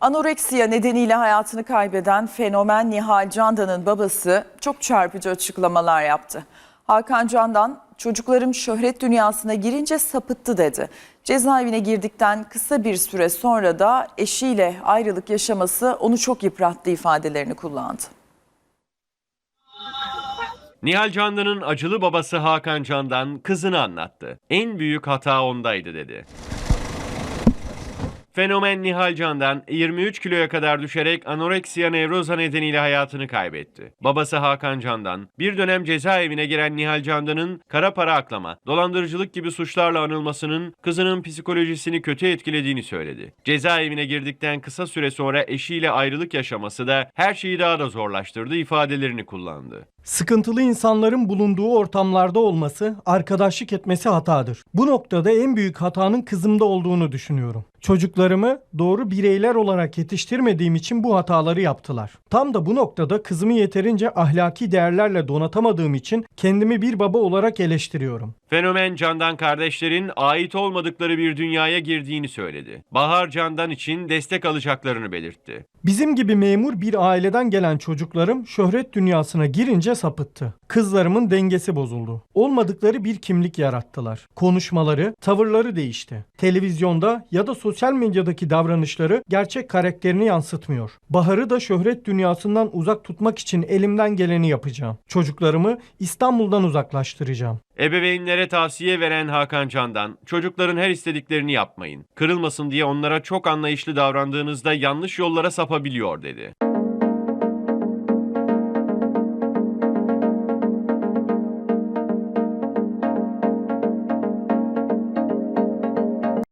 Anoreksiya nedeniyle hayatını kaybeden fenomen Nihal Candan'ın babası çok çarpıcı açıklamalar yaptı. Hakan Candan, çocuklarım şöhret dünyasına girince sapıttı dedi. Cezaevine girdikten kısa bir süre sonra da eşiyle ayrılık yaşaması onu çok yıprattı ifadelerini kullandı. Nihal Candan'ın acılı babası Hakan Candan kızını anlattı. En büyük hata ondaydı dedi. Fenomen Nihal Candan 23 kiloya kadar düşerek anoreksiya nevroza nedeniyle hayatını kaybetti. Babası Hakan Candan bir dönem cezaevine giren Nihal Candan'ın kara para aklama, dolandırıcılık gibi suçlarla anılmasının kızının psikolojisini kötü etkilediğini söyledi. Cezaevine girdikten kısa süre sonra eşiyle ayrılık yaşaması da her şeyi daha da zorlaştırdı ifadelerini kullandı. Sıkıntılı insanların bulunduğu ortamlarda olması, arkadaşlık etmesi hatadır. Bu noktada en büyük hatanın kızımda olduğunu düşünüyorum. Çocuklarımı doğru bireyler olarak yetiştirmediğim için bu hataları yaptılar. Tam da bu noktada kızımı yeterince ahlaki değerlerle donatamadığım için kendimi bir baba olarak eleştiriyorum. Fenomen Candan kardeşlerin ait olmadıkları bir dünyaya girdiğini söyledi. Bahar Candan için destek alacaklarını belirtti. Bizim gibi memur bir aileden gelen çocuklarım şöhret dünyasına girince sapıttı. Kızlarımın dengesi bozuldu. Olmadıkları bir kimlik yarattılar. Konuşmaları, tavırları değişti. Televizyonda ya da sosyal medyadaki davranışları gerçek karakterini yansıtmıyor. Bahar'ı da şöhret dünyasından uzak tutmak için elimden geleni yapacağım. Çocuklarımı İstanbul'dan uzaklaştıracağım. Ebeveynlere tavsiye veren Hakan Candan, çocukların her istediklerini yapmayın. Kırılmasın diye onlara çok anlayışlı davrandığınızda yanlış yollara sapabiliyor dedi.